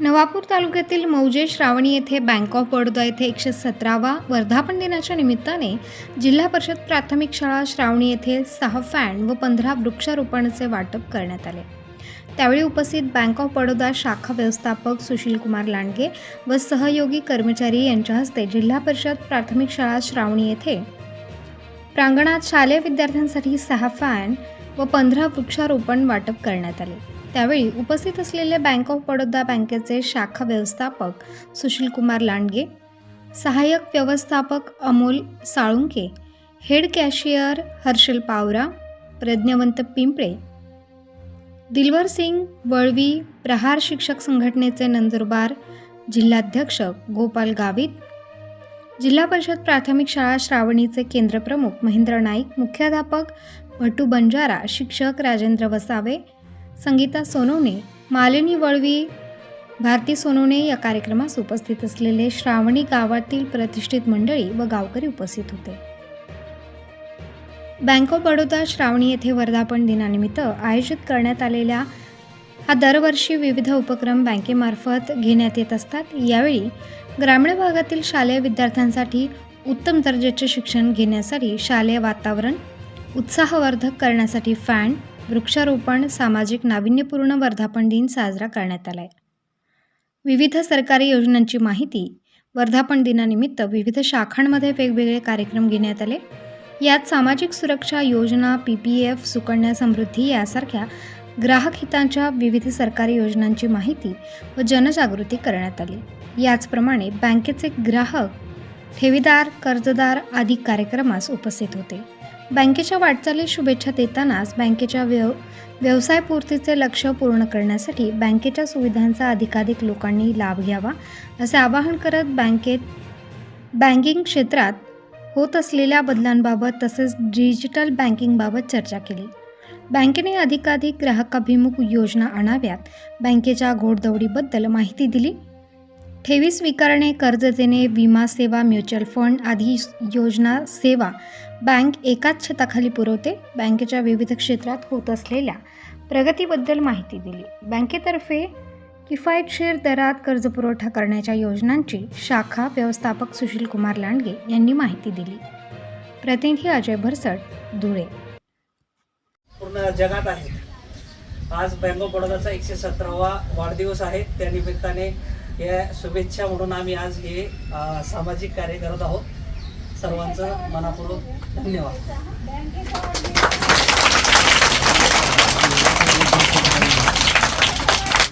नवापूर तालुक्यातील मौजे श्रावणी येथे बँक ऑफ बडोदा येथे एकशे सतरावा वर्धापन दिनाच्या निमित्ताने जिल्हा परिषद प्राथमिक शाळा श्रावणी येथे सहा फॅन व पंधरा वृक्षारोपणाचे वाटप करण्यात आले. त्यावेळी उपस्थित बँक ऑफ बडोदा शाखा व्यवस्थापक सुशील कुमार लांडगे व सहयोगी कर्मचारी यांच्या हस्ते जिल्हा परिषद प्राथमिक शाळा श्रावणी येथे प्रांगणात शालेय विद्यार्थ्यांसाठी सहा फॅन व पंधरा वृक्षारोपण वाटप करण्यात आले. त्यावेळी उपस्थित असलेले बँक ऑफ बडोदा बँकेचे शाखा व्यवस्थापक सुशील कुमार लांडगे सहाय्यक व्यवस्थापक अमोल साळुंके हेड कॅशियर हर्षल पावरा प्रज्ञवंत पिंपळे दिलवर सिंग वळवी प्रहार शिक्षक संघटनेचे नंदुरबार जिल्हाध्यक्ष गोपाल गावित जिल्हा परिषद प्राथमिक शाळा श्रावणीचे केंद्रप्रमुख महेंद्र नाईक मुख्याध्यापक भटू बंजारा शिक्षक राजेंद्र वसावे संगीता सोनवणे मालिनी वळवी भारती सोनवणे या कार्यक्रमास उपस्थित असलेले श्रावणी गावातील प्रतिष्ठित मंडळी व गावकरी उपस्थित होते. बँक ऑफ बडोदा श्रावणी येथे वर्धापन दिनानिमित्त आयोजित करण्यात आलेल्या हा दरवर्षी विविध उपक्रम बँकेमार्फत घेण्यात येत असतात. यावेळी ग्रामीण भागातील शालेय विद्यार्थ्यांसाठी उत्तम दर्जाचे शिक्षण घेण्यासाठी शालेय वातावरण उत्साहवर्धक करण्यासाठी फॅन वृक्षारोपण सामाजिक नाविन्यपूर्ण वर्धापन दिन साजरा करण्यात आला आहे विविध सरकारी योजनांची माहिती वर्धापन दिनानिमित्त विविध शाखांमध्ये वेगवेगळे कार्यक्रम घेण्यात आले. यात सामाजिक सुरक्षा योजना P P F Sukanya Samriddhi यासारख्या ग्राहक हितांच्या विविध सरकारी योजनांची माहिती व जनजागृती करण्यात आली. याचप्रमाणे बँकेचे ग्राहक ठेवीदार कर्जदार आदी कार्यक्रमास उपस्थित होते. बँकेच्या वाटचालीस शुभेच्छा देतानाच बँकेच्या व्यव व्यवसायपूर्तीचे लक्ष पूर्ण करण्यासाठी बँकेच्या सुविधांचा अधिकाधिक लोकांनी लाभ घ्यावा असे आवाहन करत बँकेत बँकिंग क्षेत्रात होत असलेल्या बदलांबाबत तसेच डिजिटल बँकिंगबाबत चर्चा केली. बँकेने अधिकाधिक ग्राहकाभिमुख योजना आणाव्यात. बँकेच्या घोडदौडीबद्दल माहिती दिली. ठेवी स्वीकारणे कर्ज देणे विमा सेवा म्युच्युअल फंड आदी योजना सेवा बँक एकाच छताखाली पुरवते. बँकेच्या विविध क्षेत्रात होत असलेल्या प्रगतीबद्दल माहिती दिली. बँकेतर्फे किफायतशीर दरात कर्जपुरवठा करण्याच्या योजनांची शाखा व्यवस्थापक सुशील कुमार लांडगे यांनी माहिती दिली. प्रतिनिधी अजय भरसट धुळे. पूर्ण जगात आहे. आज बँक ऑफ बडोदाचा एकशे सतरावा वाढदिवस आहे. त्या निमित्ताने या शुभेच्छा म्हणून आम्ही आज हे सामाजिक कार्य करत आहोत. सर्वांचं मनापूर्वक धन्यवाद.